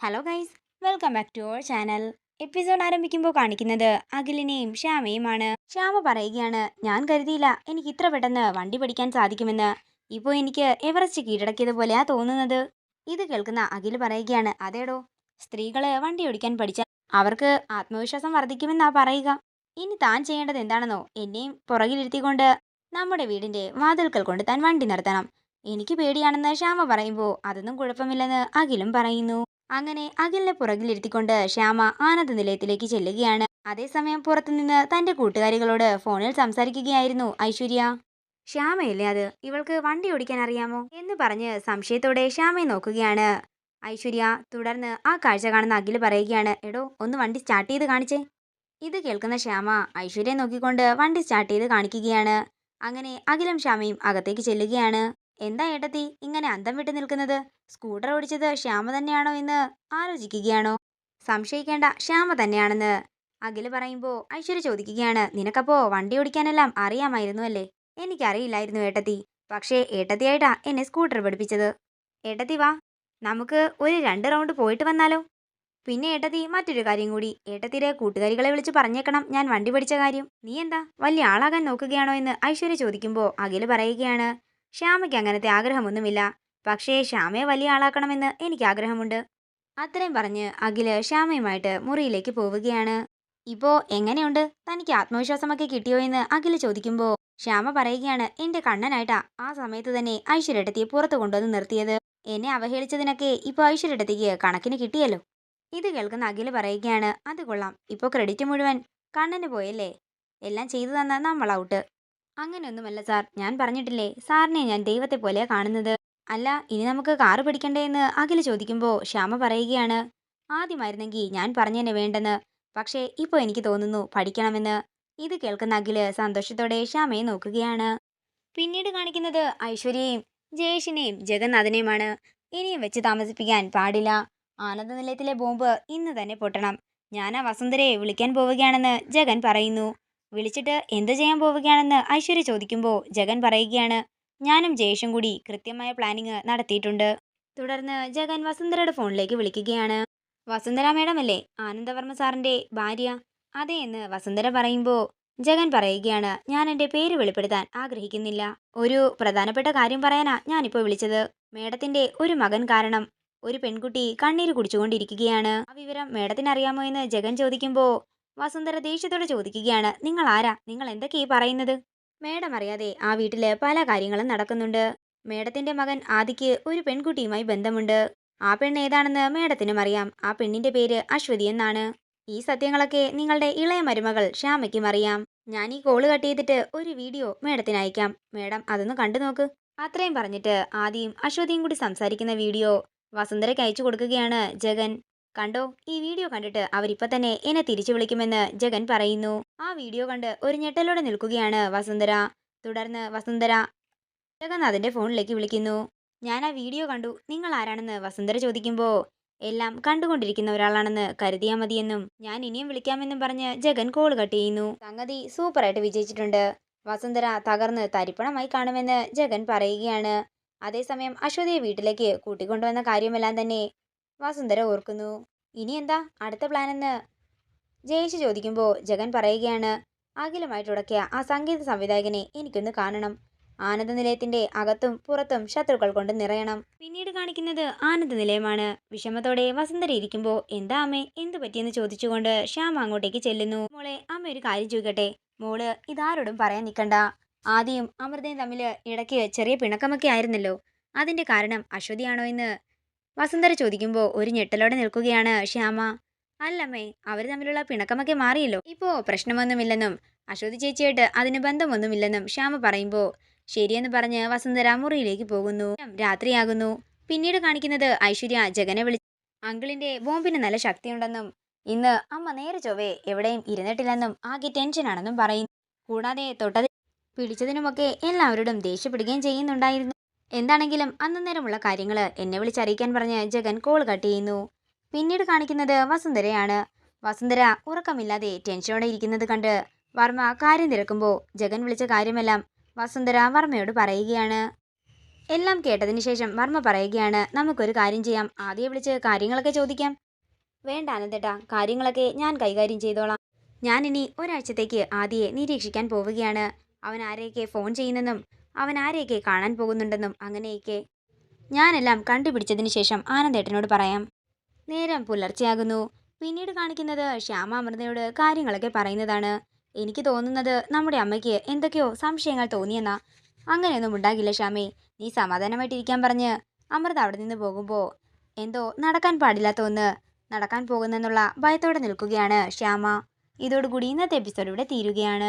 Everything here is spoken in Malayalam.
Hello guys welcome back to our channel episode ആരംഭിക്കുമ്പോൾ കാണിക്കുന്നത് അഖിലിനെയും ശ്യാമയുമാണ് ശ്യാമ പറയുകയാണ് ഞാൻ കരുതിയില്ല എനിക്ക് ഇത്ര പെട്ടെന്ന് വണ്ടി പഠിക്കാൻ സാധിക്കുമെന്ന്. ഇപ്പോൾ എനിക്ക് എവറസ്റ്റ് കീഴടക്കിയതുപോലെയാ തോന്നുന്നത്. ഇത് കേൾക്കുന്ന അഖിൽ പറയുകയാണ് അതേടോ സ്ത്രീകൾ വണ്ടി ഓടിക്കാൻ പഠിച്ചാൽ അവർക്ക് ആത്മവിശ്വാസം വർദ്ധിക്കുമെന്നാ പറയുക. ഇനി താൻ ചെയ്യേണ്ടത് എന്താണെന്നോ എന്നെയും പുറകിലിരുത്തിക്കൊണ്ട് നമ്മുടെ വീടിന്റെ വാതിൽക്കൽ കൊണ്ട് താൻ വണ്ടി നിർത്തണം. എനിക്ക് പേടിയാണെന്ന് ശ്യാമ പറയുമ്പോൾ അതൊന്നും കുഴപ്പമില്ലെന്ന് അഖിലും പറയുന്നു. അങ്ങനെ അഖിലിനെ പുറകിലിരുത്തിക്കൊണ്ട് ശ്യാമ ആനന്ദ നിലയത്തിലേക്ക് ചെല്ലുകയാണ്. അതേസമയം പുറത്തുനിന്ന് തന്റെ കൂട്ടുകാരികളോട് ഫോണിൽ സംസാരിക്കുകയായിരുന്നു ഐശ്വര്യ. ശ്യാമയല്ലേ അത്? ഇവൾക്ക് വണ്ടി ഓടിക്കാൻ അറിയാമോ? എന്ന് പറഞ്ഞ് സംശയത്തോടെ ശ്യാമയെ നോക്കുകയാണ് ഐശ്വര്യ. തുടർന്ന് ആ കാഴ്ച കാണുന്ന അഖിൽ പറയുകയാണ് എടോ ഒന്ന് വണ്ടി സ്റ്റാർട്ട് ചെയ്ത് കാണിച്ചേ. ഇത് കേൾക്കുന്ന ശ്യാമ ഐശ്വര്യയെ നോക്കിക്കൊണ്ട് വണ്ടി സ്റ്റാർട്ട് ചെയ്ത് കാണിക്കുകയാണ്. അങ്ങനെ അഖിലും ശ്യാമയും അകത്തേക്ക് ചെല്ലുകയാണ്. എന്താ ഏട്ടത്തി ഇങ്ങനെ അന്തം വിട്ട് നിൽക്കുന്നത്? സ്കൂട്ടർ ഓടിച്ചത് ശ്യാമ തന്നെയാണോ എന്ന് ആലോചിക്കുകയാണോ? സംശയിക്കേണ്ട ശ്യാമ തന്നെയാണെന്ന്. അഖിൽ പറയുമ്പോൾ ഐശ്വര്യ ചോദിക്കുകയാണ് നിനക്കപ്പോ വണ്ടി ഓടിക്കാനെല്ലാം അറിയാമായിരുന്നു അല്ലേ? എനിക്കറിയില്ലായിരുന്നു ഏട്ടത്തി. പക്ഷേ ഏട്ടത്തിയായിട്ടാ എന്നെ സ്കൂട്ടർ പഠിപ്പിച്ചത്. ഏട്ടത്തി വാ നമുക്ക് ഒരു രണ്ട് റൗണ്ട് പോയിട്ട് വന്നാലോ? പിന്നെ ഏട്ടത്തി മറ്റൊരു കാര്യം കൂടി. ഏട്ടത്തിയുടെ കൂട്ടുകാരികളെ വിളിച്ച് പറഞ്ഞേക്കണം ഞാൻ വണ്ടി പഠിച്ച കാര്യം. നീ എന്താ വലിയ ആളാകാൻ നോക്കുകയാണോ എന്ന് ഐശ്വര്യ ചോദിക്കുമ്പോൾ അഖിൽ പറയുകയാണ് ശ്യാമയ്ക്ക് അങ്ങനത്തെ ആഗ്രഹമൊന്നുമില്ല. പക്ഷേ ശ്യാമയെ വലിയ ആളാക്കണമെന്ന് എനിക്ക് ആഗ്രഹമുണ്ട്. അത്രയും പറഞ്ഞ് അഖിൽ ശ്യാമയുമായിട്ട് മുറിയിലേക്ക് പോവുകയാണ്. ഇപ്പോ എങ്ങനെയുണ്ട്? തനിക്ക് ആത്മവിശ്വാസമൊക്കെ കിട്ടിയോ എന്ന് അഖിൽ ചോദിക്കുമ്പോൾ ശ്യാമ പറയുകയാണ് എന്റെ കണ്ണനായിട്ടാ ആ സമയത്ത് തന്നെ ഐശ്വര്യടത്തിയെ പുറത്തു കൊണ്ടുവന്ന് നിർത്തിയത്. എന്നെ അവഹേളിച്ചതിനൊക്കെ ഇപ്പോൾ ഐശ്വര്യടത്തിക്ക് കണക്കിന് കിട്ടിയല്ലോ. ഇത് കേൾക്കുന്ന അഖിൽ പറയുകയാണ് അത് കൊള്ളാം. ഇപ്പോൾ ക്രെഡിറ്റ് മുഴുവൻ കണ്ണന് പോയല്ലേ? എല്ലാം ചെയ്തു തന്ന നമ്മൾ ഔട്ട്. അങ്ങനെയൊന്നുമല്ല സാർ. ഞാൻ പറഞ്ഞിട്ടില്ലേ സാറിനെ ഞാൻ ദൈവത്തെ പോലെ കാണുന്നത്. അല്ല ഇനി നമുക്ക് കാറ് പിടിക്കണ്ടേ എന്ന് അഖിൽ ചോദിക്കുമ്പോൾ ശ്യാമ പറയുകയാണ് ആദ്യമായിരുന്നെങ്കിൽ ഞാൻ പറഞ്ഞതന്നെ വേണ്ടെന്ന്. പക്ഷേ ഇപ്പോൾ എനിക്ക് തോന്നുന്നു പഠിക്കണമെന്ന്. ഇത് കേൾക്കുന്ന അഖിൽ സന്തോഷത്തോടെ ശ്യാമയെ നോക്കുകയാണ്. പിന്നീട് കാണിക്കുന്നത് ഐശ്വര്യയും ജയേഷിനെയും ജഗന്നാഥനെയുമാണ്. ഇനിയും വെച്ച് താമസിപ്പിക്കാൻ പാടില്ല. ആനന്ദ നിലയത്തിലെ ബോംബ് ഇന്ന് തന്നെ പൊട്ടണം. ഞാൻ ആ വസുന്ധരയെ വിളിക്കാൻ പോവുകയാണെന്ന് ജഗൻ പറയുന്നു. വിളിച്ചിട്ട് എന്ത് ചെയ്യാൻ പോവുകയാണെന്ന് ഐശ്വര്യ ചോദിക്കുമ്പോൾ ജഗൻ പറയുകയാണ് ഞാനും ജയേഷും കൂടി കൃത്യമായ പ്ലാനിങ് നടത്തിയിട്ടുണ്ട്. തുടർന്ന് ജഗൻ വസുന്ധരയുടെ ഫോണിലേക്ക് വിളിക്കുകയാണ്. വസുന്ധര മേഡം അല്ലേ ആനന്ദവർമ്മ സാറിന്റെ ഭാര്യ? അതെ എന്ന് വസുന്ധര പറയുമ്പോൾ ജഗൻ പറയുകയാണ് ഞാൻ എന്റെ പേര് വെളിപ്പെടുത്താൻ ആഗ്രഹിക്കുന്നില്ല. ഒരു പ്രധാനപ്പെട്ട കാര്യം പറയാനാ ഞാനിപ്പോൾ വിളിച്ചത്. മേഡത്തിന്റെ ഒരു മകൻ കാരണം ഒരു പെൺകുട്ടി കണ്ണീര് കുടിച്ചുകൊണ്ടിരിക്കുകയാണ്. ആ വിവരം മേഡത്തിന് അറിയാമോ എന്ന് ജഗൻ ചോദിക്കുമ്പോൾ വസുന്ധര ദേഷ്യത്തോടെ ചോദിക്കുകയാണ്. നിങ്ങൾ ആരാ നിങ്ങൾ എന്തൊക്കെയാ ഈ പറയുന്നത്? മേഡം അറിയാതെ ആ വീട്ടിൽ പല കാര്യങ്ങളും നടക്കുന്നുണ്ട്. മേഡത്തിന്റെ മകൻ ആദിക്ക് ഒരു പെൺകുട്ടിയുമായി ബന്ധമുണ്ട്. ആ പെണ്ണ് ഏതാണെന്ന് മേഡത്തിനും അറിയാം. ആ പെണ്ണിന്റെ പേര് അശ്വതി എന്നാണ്. ഈ സത്യങ്ങളൊക്കെ നിങ്ങളുടെ ഇളയ മരുമകൾ ശ്യാമയ്ക്കും അറിയാം. ഞാൻ ഈ കോൾ കട്ട് ചെയ്തിട്ട് ഒരു വീഡിയോ മേഡത്തിന് അയക്കാം. മേഡം അതൊന്ന് കണ്ടു നോക്ക്. അത്രയും പറഞ്ഞിട്ട് ആദ്യം അശ്വതിയും കൂടി സംസാരിക്കുന്ന വീഡിയോ വസുന്ധരയ്ക്ക് അയച്ചു കൊടുക്കുകയാണ് ജഗൻ. കണ്ടോ? ഈ വീഡിയോ കണ്ടിട്ട് അവരിപ്പോൾ തന്നെ എന്നെ തിരിച്ചു വിളിക്കുമെന്ന് ജഗൻ പറയുന്നു. ആ വീഡിയോ കണ്ട് ഒരു ഞെട്ടലോടെ നിൽക്കുകയാണ് വസുന്ധര. തുടർന്ന് വസുന്ധര ജഗന്നാഥിന്റെ ഫോണിലേക്ക് വിളിക്കുന്നു. ഞാൻ ആ വീഡിയോ കണ്ടു. നിങ്ങൾ ആരാണെന്ന് വസുന്ധര ചോദിക്കുമ്പോൾ എല്ലാം കണ്ടുകൊണ്ടിരിക്കുന്ന ഒരാളാണെന്ന് കരുതിയാൽ മതിയെന്നും ഞാൻ ഇനിയും വിളിക്കാമെന്നും പറഞ്ഞ് ജഗൻ കോൾ കട്ട് ചെയ്യുന്നു. സംഗതി സൂപ്പറായിട്ട് വിജയിച്ചിട്ടുണ്ട്. വസുന്ധര തകർന്ന് തരിപ്പണമായി കാണുമെന്ന് ജഗൻ പറയുകയാണ്. അതേസമയം അശ്വതിയെ വീട്ടിലേക്ക് കൂട്ടിക്കൊണ്ടുവന്ന കാര്യമെല്ലാം തന്നെ വസുന്ധര ഓർക്കുന്നു. ഇനി എന്താ? അടുത്ത പ്ലാൻ എന്ന്? ജയേഷ് ചോദിക്കുമ്പോൾ ജഗൻ പറയുകയാണ് അഖിലുമായിട്ട് ഉടക്കിയ ആ സംഗീത സംവിധായകനെ എനിക്കൊന്ന് കാണണം. ആനന്ദ നിലയത്തിന്റെ അകത്തും പുറത്തും ശത്രുക്കൾ കൊണ്ട് നിറയണം. പിന്നീട് കാണിക്കുന്നത് ആനന്ദ നിലയമാണ്. വിഷമത്തോടെ വസന്തര ഇരിക്കുമ്പോൾ എന്താ അമ്മേ? എന്തു പറ്റിയെന്ന് ചോദിച്ചുകൊണ്ട് ശ്യാമ അങ്ങോട്ടേക്ക് ചെല്ലുന്നു. മോളെ അമ്മ ഒരു കാര്യം ചോദിക്കട്ടെ? മോൾ ഇതാരോടും പറയാൻ നിൽക്കണ്ട. ആദ്യം അമൃതയും തമ്മിൽ ഇടയ്ക്ക് ചെറിയ പിണക്കമൊക്കെ ആയിരുന്നല്ലോ. അതിന്റെ കാരണം അശ്വതിയാണോ എന്ന് വസുന്ധര ചോദിക്കുമ്പോൾ ഒരു ഞെട്ടലോടെ നിൽക്കുകയാണ് ശ്യാമ. അല്ലമ്മേ അവർ തമ്മിലുള്ള പിണക്കമൊക്കെ മാറിയല്ലോ. ഇപ്പോ പ്രശ്നമൊന്നുമില്ലെന്നും അശ്വതി ചേച്ചിയായിട്ട് അതിന് ബന്ധമൊന്നുമില്ലെന്നും ശ്യാമ പറയുമ്പോൾ ശരിയെന്ന് പറഞ്ഞ് വസുന്ധര മുറിയിലേക്ക് പോകുന്നു. രാത്രിയാകുന്നു. പിന്നീട് കാണിക്കുന്നത് ഐശ്വര്യ ജഗനെ വിളിച്ച് അങ്കിളിന്റെ ബോംബിന് നല്ല ശക്തിയുണ്ടെന്നും ഇന്ന് അമ്മ നേരെ ചൊവ്വേ എവിടെയും ഇരുന്നിട്ടില്ലെന്നും ആകെ ടെൻഷനാണെന്നും പറയുന്നു. കൂടാതെ തൊട്ടത് പിടിച്ചതിനുമൊക്കെ എല്ലാവരോടും ദേഷ്യപ്പെടുകയും ചെയ്യുന്നുണ്ടായിരുന്നു. എന്താണെങ്കിലും അന്നേരമുള്ള കാര്യങ്ങൾ എന്നെ വിളിച്ചറിയിക്കാൻ പറഞ്ഞ് ജഗൻ കോൾ കട്ട് ചെയ്യുന്നു. പിന്നീട് കാണിക്കുന്നത് വസുന്ധരയാണ്. വസുന്ധര ഉറക്കമില്ലാതെ ടെൻഷനോടെ ഇരിക്കുന്നത് കണ്ട് വർമ്മ കാര്യം തിരക്കുമ്പോൾ ജഗൻ വിളിച്ച കാര്യമെല്ലാം വസുന്ധര വർമ്മയോട് പറയുകയാണ്. എല്ലാം കേട്ടതിന് ശേഷം വർമ്മ പറയുകയാണ് നമുക്കൊരു കാര്യം ചെയ്യാം. ആദ്യം വിളിച്ച് കാര്യങ്ങളൊക്കെ ചോദിക്കാം. വേണ്ട അനന്തേട്ടാ കാര്യങ്ങളൊക്കെ ഞാൻ കൈകാര്യം ചെയ്തോളാം. ഞാനിനി ഒരാഴ്ചത്തേക്ക് ആദ്യയെ നിരീക്ഷിക്കാൻ പോവുകയാണ്. അവൻ ആരെയൊക്കെ ഫോൺ ചെയ്യുന്നെന്നും അവൻ ആരെയൊക്കെ കാണാൻ പോകുന്നുണ്ടെന്നും അങ്ങനെയൊക്കെ. ഞാനെല്ലാം കണ്ടുപിടിച്ചതിന് ശേഷം ആനന്ദേട്ടനോട് പറയാം നേരം പുലർച്ചെയാകുന്നു. പിന്നീട് കാണിക്കുന്നത് ശ്യാമ അമൃതയോട് കാര്യങ്ങളൊക്കെ പറയുന്നതാണ്. എനിക്ക് തോന്നുന്നത് നമ്മുടെ അമ്മയ്ക്ക് എന്തൊക്കെയോ സംശയങ്ങൾ തോന്നിയെന്നാ. അങ്ങനെയൊന്നും ഉണ്ടാകില്ല ശ്യാമേ. നീ സമാധാനമായിട്ടിരിക്കാൻ പറഞ്ഞ് അമൃത അവിടെ നിന്ന് പോകുമ്പോൾ എന്തോ നടക്കാൻ പാടില്ലാത്ത ഒന്ന് നടക്കാൻ പോകുന്നെന്നുള്ള ഭയത്തോടെ നിൽക്കുകയാണ് ശ്യാമ. ഇതോടുകൂടി ഇന്നത്തെ എപ്പിസോഡ് ഇവിടെ തീരുകയാണ്.